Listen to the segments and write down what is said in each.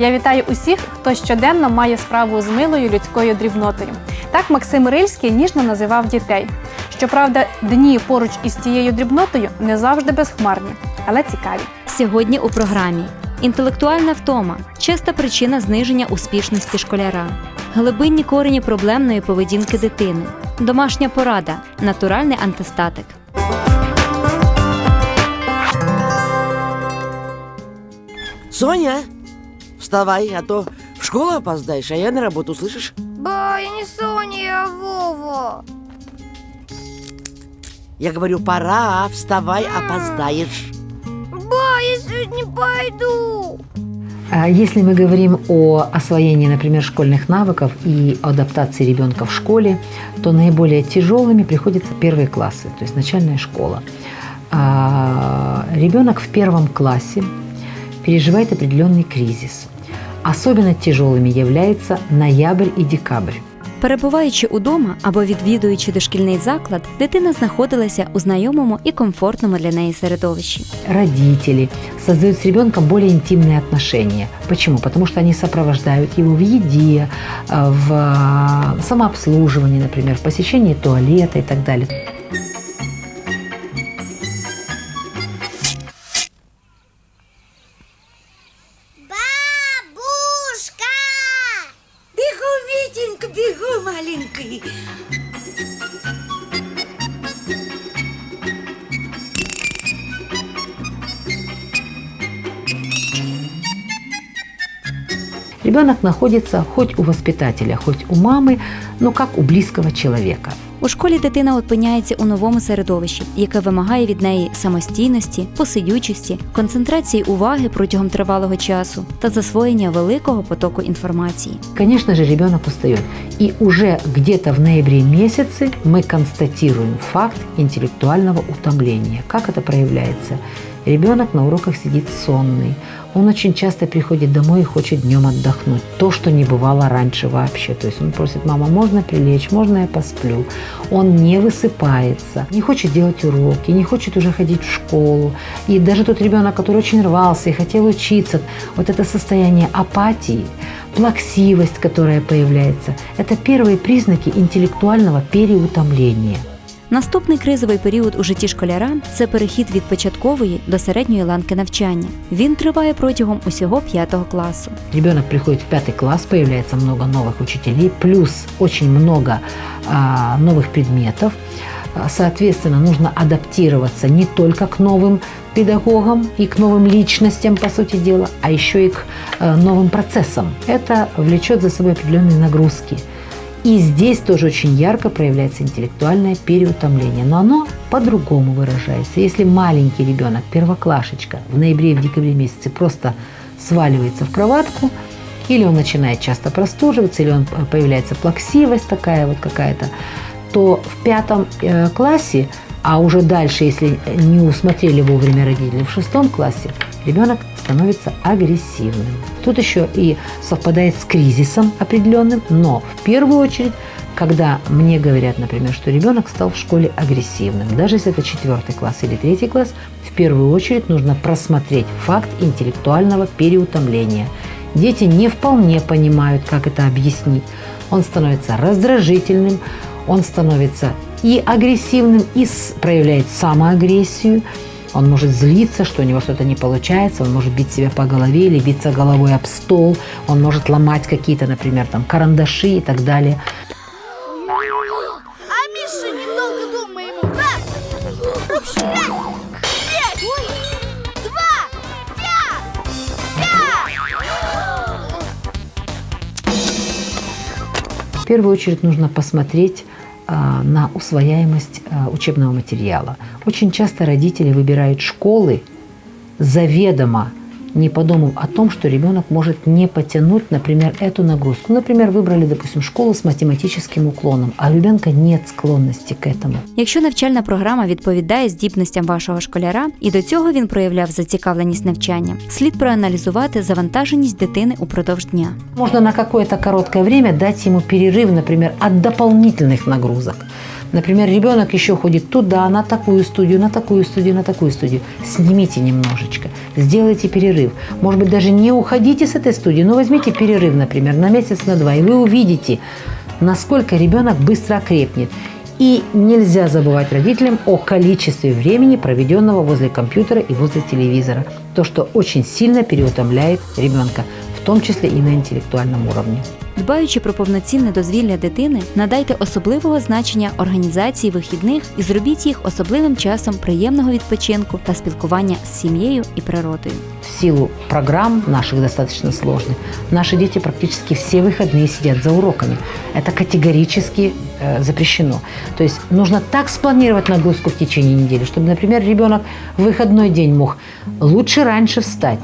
Я вітаю усіх, хто щоденно має справу з милою людською дрібнотою. Так Максим Рильський ніжно називав дітей. Щоправда, дні поруч із цією дрібнотою не завжди безхмарні, але цікаві. Сьогодні у програмі інтелектуальна втома часта причина зниження успішності школяра, глибинні корені проблемної поведінки дитини, домашня порада, натуральний антистатик. Соня, вставай, а то в школу опоздаешь, а я на работу, слышишь? Ба, я не Соня, я Вова. Я говорю, пора, вставай, опоздаешь. Ба, я сегодня пойду. А Если мы говорим о освоении, например, школьных навыков и адаптации ребенка в школе, то наиболее тяжелыми приходятся первые классы, то есть начальная школа. А, Ребенок в первом классе переживает определенный кризис. Особенно тяжелыми являются ноябрь и декабрь. Перебуваючи удома або відвідуючи дошкільний заклад, дитина знаходилася у знайомому і комфортному для неї середовищі. Родители создают с ребенком более интимные отношения. Почему? Потому что они сопровождают его в еде, э, в э, самообслуживании, например, в посещении туалета и так далее. Ребенок находится хоть у воспитателя, хоть у мамы, но как у близкого человека. У школі дитина опиняється у новому середовищі, яке вимагає від неї самостійності, посидючості, концентрації уваги протягом тривалого часу та засвоєння великого потоку інформації. Конечно же, ребенок устает. И уже где-то в ноябре месяце мы констатируем факт интеллектуального утомления. Как это проявляется? Ребенок на уроках сидит сонный. Он очень часто приходит домой и хочет днем отдохнуть. То, что не бывало раньше вообще. То есть он просит, мама, можно прилечь, можно я посплю. Он не высыпается, не хочет делать уроки, не хочет уже ходить в школу. И даже тот ребенок, который очень рвался и хотел учиться, вот это состояние апатии, плаксивость, которая появляется, это первые признаки интеллектуального переутомления. Наступний кризовий період у житті школяра це перехід від початкової до середньої ланки навчання. Він триває протягом усього п'ятого класу. Ребенок приходит в пятый класс, появляется много новых учителей, плюс очень много а, новых предметов. А, Соответственно, нужно адаптироваться не только к новым педагогам и к новым личностям, по сути дела, а еще и к э, новым процессам. Это влечет за собой определенные нагрузки. И здесь тоже очень ярко проявляется интеллектуальное переутомление. Но оно по-другому выражается. Если маленький ребенок, первоклашечка, в ноябре и в декабре месяце просто сваливается в кроватку, или он начинает часто простуживаться, или он э, появляется плаксивость такая вот какая-то, то в пятом э, классе, а уже дальше, если не усмотрели вовремя родители в шестом классе, ребенок становится агрессивным. Тут еще и совпадает с кризисом определенным, но в первую очередь, когда мне говорят, например, что ребенок стал в школе агрессивным, даже если это четвертый класс или третий класс, в первую очередь нужно просмотреть факт интеллектуального переутомления. Дети не вполне понимают, как это объяснить. Он становится раздражительным, он становится и агрессивным, и проявляет самоагрессию. Он может злиться, что у него что-то не получается, он может бить себя по голове или биться головой об стол, он может ломать какие-то, например, там карандаши и так далее. А Миша, недолго думай ему. Раз, раз, пять, два, пять, пять. В первую очередь нужно посмотреть на усвояемость учебного материала. Очень часто родители выбирают школы заведомо, не подумав о том, что ребенок может не потянуть, например, эту нагрузку. Например, выбрали, допустим, школу с математическим уклоном, а у ребенка нет склонности к этому. Якщо навчальна програма відповідає здібностям вашого школяра, і до цього він проявляв зацікавленість навчанням, слід проаналізувати завантаженість дитини упродовж дня. Можно на какое-то короткое время дать ему перерыв, например, от дополнительных нагрузок. Например, ребенок еще ходит туда, на такую студию, на такую студию, на такую студию. Снимите немножечко, сделайте перерыв. Может быть, даже не уходите с этой студии, но возьмите перерыв, например, на месяц, на два, и вы увидите, насколько ребенок быстро окрепнет. И нельзя забывать родителям о количестве времени, проведенного возле компьютера и возле телевизора. То, что очень сильно переутомляет ребенка, в том числе и на интеллектуальном уровне. Дбаючи про повноцінне дозвілля дитини, надайте особливого значення організації вихідних і зробіть їх особливим часом приємного відпочинку та спілкування з сім'єю і природою. В силу программ наших достаточно сложных, наши дети практически все выходные сидят за уроками. Это категорически э, запрещено. То есть нужно так спланировать нагрузку в течение недели, чтобы, например, ребенок в выходной день мог лучше раньше встать.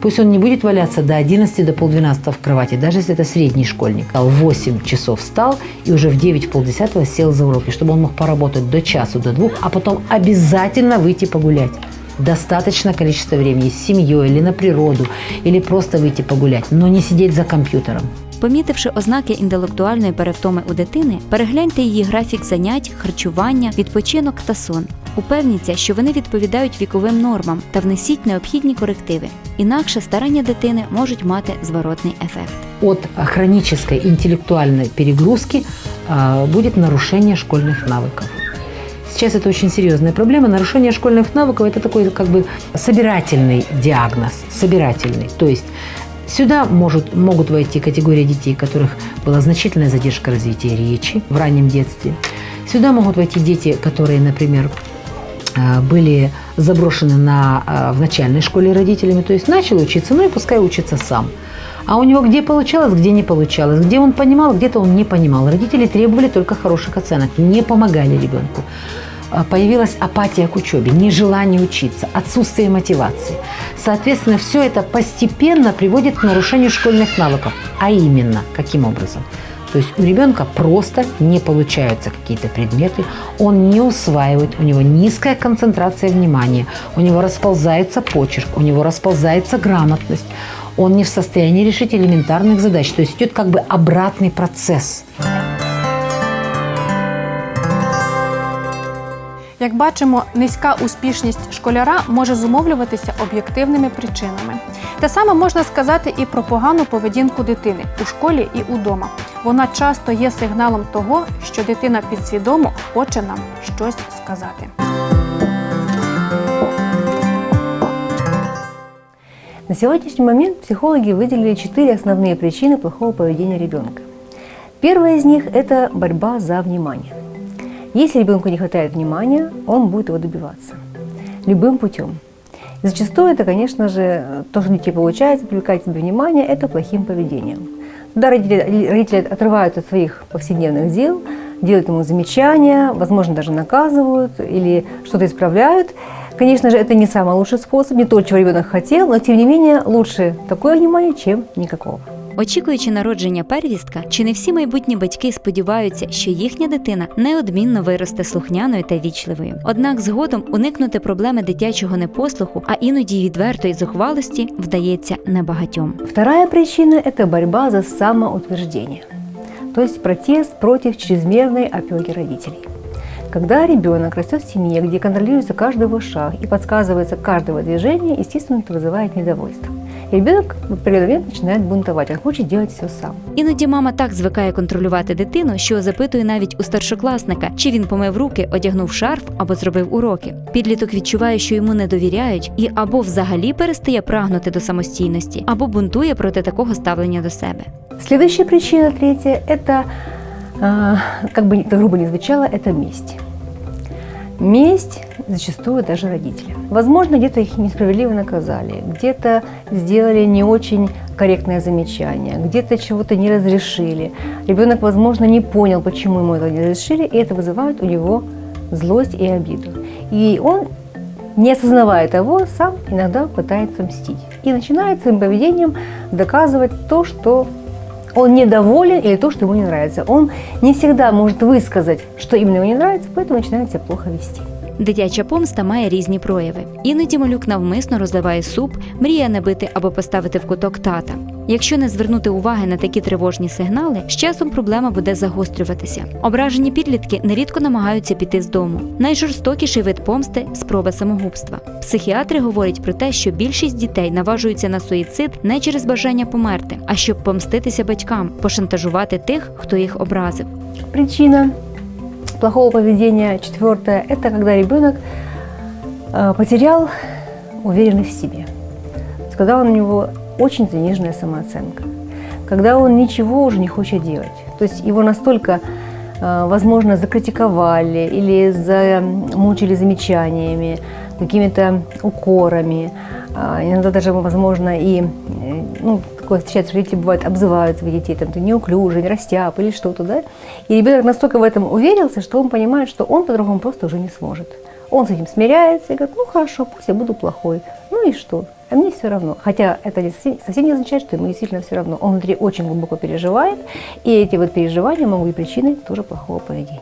Пусть он не будет валяться до 11, до полдвенадцатого в кровати, даже если это средний школьник. А В 8 часов встал и уже в 9 полдесятого сел за уроки, чтобы он мог поработать до часу, до двух, а потом обязательно выйти погулять. Достаточно количество времени с семьей или на природу, или просто выйти погулять, но не сидеть за компьютером. Помітивши ознаки інтелектуальної перевтоми у дитини, перегляньте її графік занять, харчування, відпочинок та сон. Упевніться, що вони відповідають віковим нормам та внесіть необхідні корективи. Інакше старання дитини можуть мати зворотний ефект. От хронической интеллектуальной перегрузки а, будет нарушение школьных навыков. Сейчас это очень серьезная проблема. Нарушение школьных навыков – это такой как бы собирательный диагноз, собирательный. То есть сюда может, могут войти категории детей, у которых была значительная задержка развития речи в раннем детстве. Сюда могут войти дети, которые, например, э, были заброшены на, э, в начальной школе родителями, то есть начал учиться, ну и пускай учится сам. А у него где получалось, где не получалось, где он понимал, где-то он не понимал. Родители требовали только хороших оценок, не помогали ребенку. А, Появилась апатия к учебе, нежелание учиться, отсутствие мотивации. Соответственно, все это постепенно приводит к нарушению школьных навыков. А именно, каким образом? То есть у ребенка просто не получаются какие-то предметы, он не усваивает, у него низкая концентрация внимания, у него расползается почерк, у него расползается грамотность, он не в состоянии решить элементарных задач. То есть идет как бы обратный процесс. Як бачимо, низька успішність школяра може зумовлюватися об'єктивними причинами. Те саме можна сказати і про погану поведінку дитини у школі і удома. Вона часто є сигналом того, що дитина підсвідомо хоче нам щось сказати. На сегодняшний момент психологи выделили четыре основные причины плохого поведения ребенка. Первая из них – это борьба за внимание. Если ребенку не хватает внимания, он будет его добиваться любым путем. И зачастую это, конечно же, то, что получается, привлекать к себе внимание, это плохим поведением. Когда родители, родители отрываются от своих повседневных дел, делают ему замечания, возможно, даже наказывают или что-то исправляют, Конечно же, это не самый лучший способ, не то, чего ребенок хотел, но тем не менее лучше такое внимание, чем никакого. Очікуючи народження первістка, чи не всі майбутні батьки сподіваються, що їхня дитина неодмінно виросте слухняною та вічливою. Однак згодом уникнути проблеми дитячого непослуху, а іноді відвертої зухвалості вдається небагатьом. Вторая причина – это борьба за самоутверждение, то есть протест против чрезмерной опеки родителей. Когда ребенок растет в семье, где контролируется каждый его шаг и подсказывается каждого движения, естественно, это вызывает недовольство. И ребенок в определенный момент начинает бунтовать, он хочет делать все сам. Іноді мама так звикає контролювати дитину, що запитує навіть у старшокласника, чи він помив руки, одягнув шарф або зробив уроки. Підліток відчуває, що йому не довіряють, і або взагалі перестає прагнути до самостійності, або бунтує проти такого ставлення до себе. Следующая причина, третья, это, а, как бы это грубо не звучало, это месть. Месть зачастую даже родителям. Возможно, где-то их несправедливо наказали, где-то сделали не очень корректное замечание, где-то чего-то не разрешили. Ребенок, возможно, не понял, почему ему это не разрешили, и это вызывает у него злость и обиду. И он, не осознавая того, сам иногда пытается мстить. И начинает своим поведением доказывать то, что он недоволен или то, что ему не нравится. Он не всегда может высказать, что именно ему не нравится, поэтому начинает себя плохо вести. Дитяча помста має різні прояви. Іноді малюк навмисно розливає суп, мріє набити або поставити в куток тата. Якщо не звернути уваги на такі тривожні сигнали, з часом проблема буде загострюватися. Ображені підлітки нерідко намагаються піти з дому. Найжорстокіший вид помсти спроба самогубства. Психіатри говорять про те, що більшість дітей наважуються на суїцид не через бажання померти, а щоб помститися батькам, пошантажувати тих, хто їх образив. Причина плохого поведения четвертое – это когда ребенок э, потерял уверенность в есть когда у него очень заниженная самооценка, когда он ничего уже не хочет делать. То есть его настолько, э, возможно, закритиковали или замучили замечаниями, какими-то укорами, а, иногда даже, возможно, и э, ну, такое встречается, родители бывают, обзывают своих детей, там, ты неуклюжий, не растяп или что-то, да, и ребенок настолько в этом уверился, что он понимает, что он по-другому просто уже не сможет. Он с этим смиряется и говорит, ну хорошо, пусть я буду плохой, ну и что, а мне все равно. Хотя это не совсем, совсем не означает, что ему действительно все равно. Он внутри очень глубоко переживает, и эти вот переживания могут быть причиной тоже плохого поведения.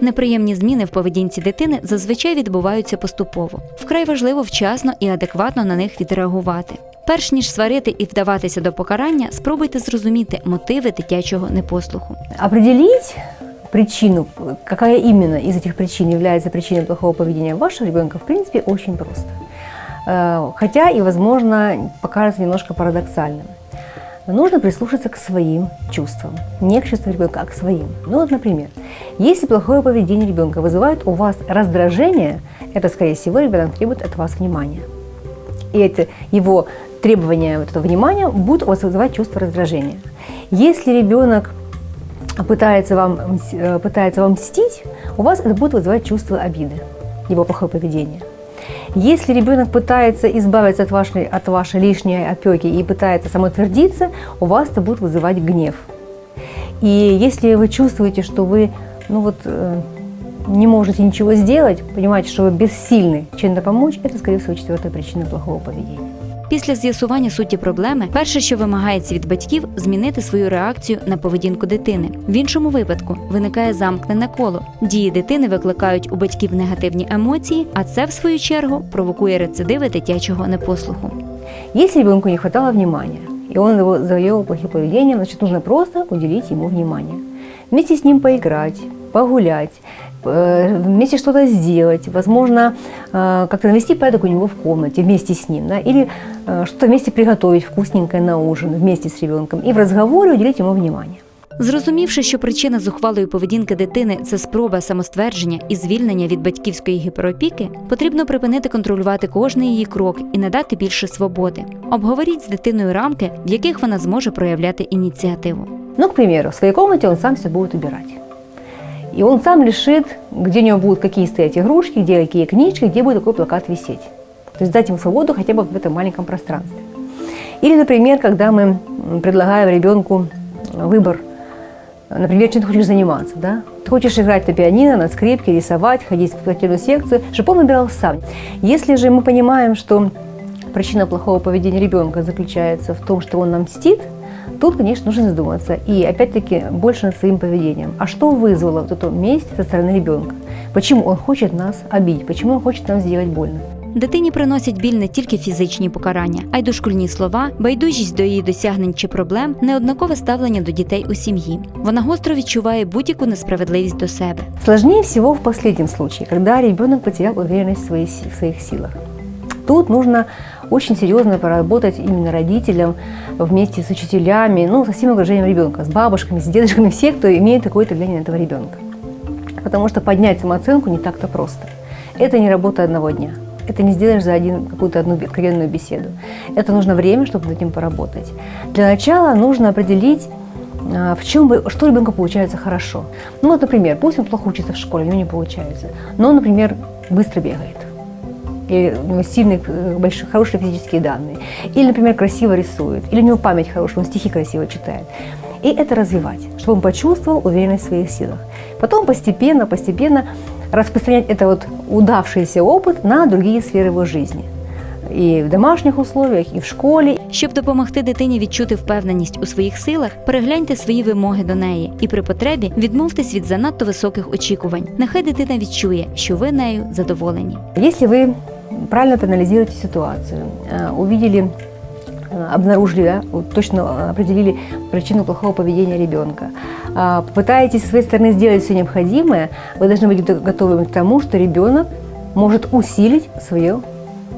Неприємні зміни в поведінці дитини зазвичай відбуваються поступово. Вкрай важливо вчасно і адекватно на них відреагувати. Перш ніж сварити і вдаватися до покарання, спробуйте зрозуміти мотиви дитячого непослуху. Определить причину, какая именно из этих причин является причиной плохого поведения вашего ребенка, в принципе, очень просто. Э, Хотя и, возможно, покажется немножко парадоксальным. Нужно прислушаться к своим чувствам. Не к чувствам ребенка, а к своим. Ну вот, например, если плохое поведение ребенка вызывает у вас раздражение, это, скорее всего, ребенок требует от вас внимания. И это его требование вот этого внимания будет у вас вызывать чувство раздражения. Если ребенок пытается вам, э, пытается вам мстить, у вас это будет вызывать чувство обиды, его плохое поведение. Если ребенок пытается избавиться от вашей, от вашей лишней опеки и пытается самоутвердиться, у вас это будет вызывать гнев. И если вы чувствуете, что вы ну вот, э, не можете ничего сделать, понимаете, что вы бессильны чем-то помочь, это, скорее всего, четвертая причина плохого поведения. Після з'ясування суті проблеми, перше, що вимагається від батьків, змінити свою реакцію на поведінку дитини. В іншому випадку виникає замкнене коло. Дії дитини викликають у батьків негативні емоції, а це, в свою чергу, провокує рецидиви дитячого непослуху. Если ребенку не хватало внимания, и он его завел плохим поведением, значит, нужно просто уделить ему внимание. Вместе с ним поиграть, погулять, э, вместе что-то сделать, возможно, э, как-то навести порядок у него в комнате вместе с ним, да, или э, что-то вместе приготовить вкусненькое на ужин вместе с ребенком, и в разговоре уделить ему внимание. Зрозумівши, що причина зухвалої поведінки дитини це спроба самоствердження і звільнення від батьківської гіперопіки, потрібно припинити контролювати кожний її крок і надати більше свободи. Обговоріть з дитиною рамки, в яких вона зможе проявляти ініціативу. Ну, к примеру, в своей комнате он сам все будет убирать. И он сам решит, где у него будут какие стоять игрушки, где какие книжки, где будет какой плакат висеть. То есть дать ему свободу хотя бы в этом маленьком пространстве. Или, например, когда мы предлагаем ребенку выбор, например, чем ты хочешь заниматься, да? Ты хочешь играть на пианино, на скрипке, рисовать, ходить в спортивную секцию, чтобы он выбирал сам. Если же мы понимаем, что причина плохого поведения ребенка заключается в том, что он нам мстит, тут, конечно, нужно задуматься. И опять-таки больше над своим поведением. А что вызвало вот эту месть со стороны ребенка? Почему он хочет нас обидеть? Почему он хочет нам сделать больно? Дитині приносять біль не тільки фізичні покарання, а й дошкільні слова, байдужість до її досягнень чи проблем, неоднакове ставлення до дітей у сім'ї. Вона гостро відчуває будь-яку несправедливість до себе. Сложнее всего в последнем случае, когда ребенок потерял уверенность в своих, в своих силах. Тут нужно очень серьезно поработать именно родителям вместе с учителями, ну, со всем окружением ребенка, с бабушками, с дедушками, все, кто имеет какое-то влияние на этого ребенка. Потому что поднять самооценку не так-то просто. Это не работа одного дня. Это не сделаешь за один, какую-то одну откровенную беседу. Это нужно время, чтобы над этим поработать. Для начала нужно определить, а, в чем что ребенку получается хорошо. Ну вот, например, пусть он плохо учится в школе, у него не получается, но например, быстро бегает. Или у него сильные, э, большие, хорошие физические данные. Или, например, красиво рисует. Или у него память хорошая, он стихи красиво читает. И это развивать, чтобы он почувствовал уверенность в своих силах. Потом постепенно, постепенно распространять это вот удавшийся опыт на другие сферы его жизни. И в домашних условиях, и в школе, Щоб допомогти дитині відчути впевненість у своїх силах, перегляньте свої вимоги до неї і при потребі відмовтесь від занадто високих очікувань. Нехай дитина відчує, що ви нею задоволені. Если вы правильно проанализируете ситуацию, э, увидели, э, обнаружили, да, точно э, определили причину плохого поведения ребенка. А, Попытаетесь с своей стороны сделать все необходимое, вы должны быть готовы к тому, что ребенок может усилить свое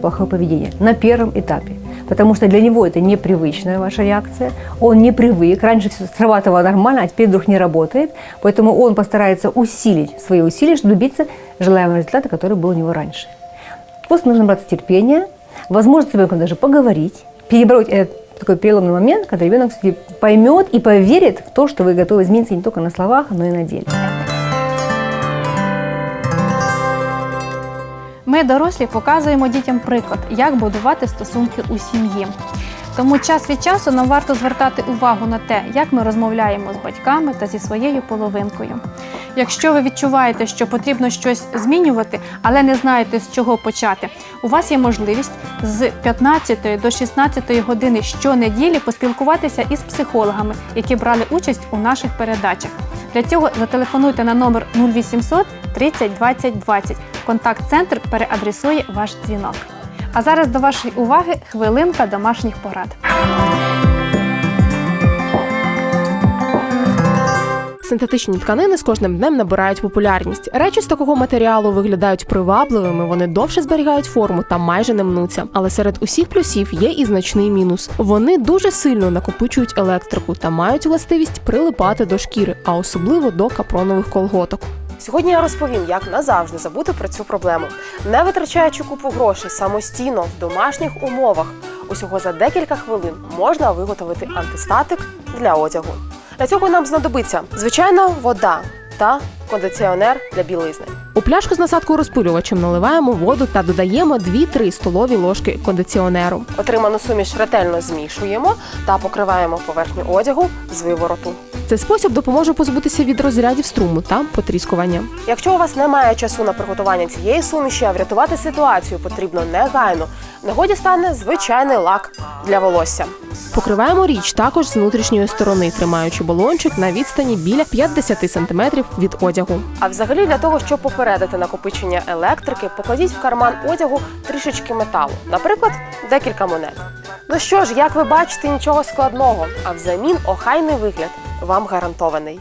плохое поведение на первом этапе. Потому что для него это непривычная ваша реакция, он не привык, раньше все срабатывало нормально, а теперь вдруг не работает, поэтому он постарается усилить свои усилия, чтобы добиться желаемого результата, который был у него раньше. Просто нужно браться терпения, возможно, с ребенком даже поговорить, перебороть этот такой переломный момент, когда ребенок все-таки поймет и поверит в то, что вы готовы измениться не только на словах, но и на деле. Ми, дорослі, показуємо дітям приклад, як будувати стосунки у сім'ї. Тому час від часу нам варто звертати увагу на те, як ми розмовляємо з батьками та зі своєю половинкою. Якщо ви відчуваєте, що потрібно щось змінювати, але не знаєте з чого почати, у вас є можливість з 15 до 16 години щонеділі поспілкуватися із психологами, які брали участь у наших передачах. Для цього зателефонуйте на номер 0800 30 20 20. Контакт-центр переадресує ваш дзвінок. А зараз до вашої уваги хвилинка домашніх порад. Синтетичні тканини з кожним днем набирають популярність. Речі з такого матеріалу виглядають привабливими, вони довше зберігають форму та майже не мнуться. Але серед усіх плюсів є і значний мінус. Вони дуже сильно накопичують електрику та мають властивість прилипати до шкіри, а особливо до капронових колготок. Сьогодні я розповім, як назавжди забути про цю проблему, не витрачаючи купу грошей самостійно в домашніх умовах. Усього за декілька хвилин можна виготовити антистатик для одягу. Для цього нам знадобиться звичайно вода та кондиціонер для білизни. У пляшку з насадкою розпилювачем наливаємо воду та додаємо 2-3 столові ложки кондиціонеру. Отриману суміш ретельно змішуємо та покриваємо поверхню одягу з вивороту. Цей спосіб допоможе позбутися від розрядів струму та потріскування. Якщо у вас немає часу на приготування цієї суміші, а врятувати ситуацію потрібно негайно. В нагоді стане звичайний лак для волосся. Покриваємо річ також з внутрішньої сторони, тримаючи балончик на відстані біля 50 см від одягу. А взагалі для того, щоб попередити накопичення електрики, покладіть в карман одягу трішечки металу, наприклад, декілька монет. Ну що ж, як ви бачите, нічого складного, а взамін охайний вигляд вам гарантований.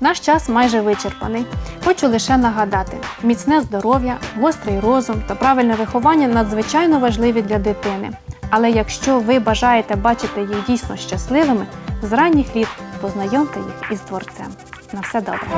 Наш час майже вичерпаний. Хочу лише нагадати: міцне здоров'я, гострий розум та правильне виховання надзвичайно важливі для дитини. Але якщо ви бажаєте бачити їх дійсно щасливими, з ранніх літ познайомте їх із творцем. На все добре.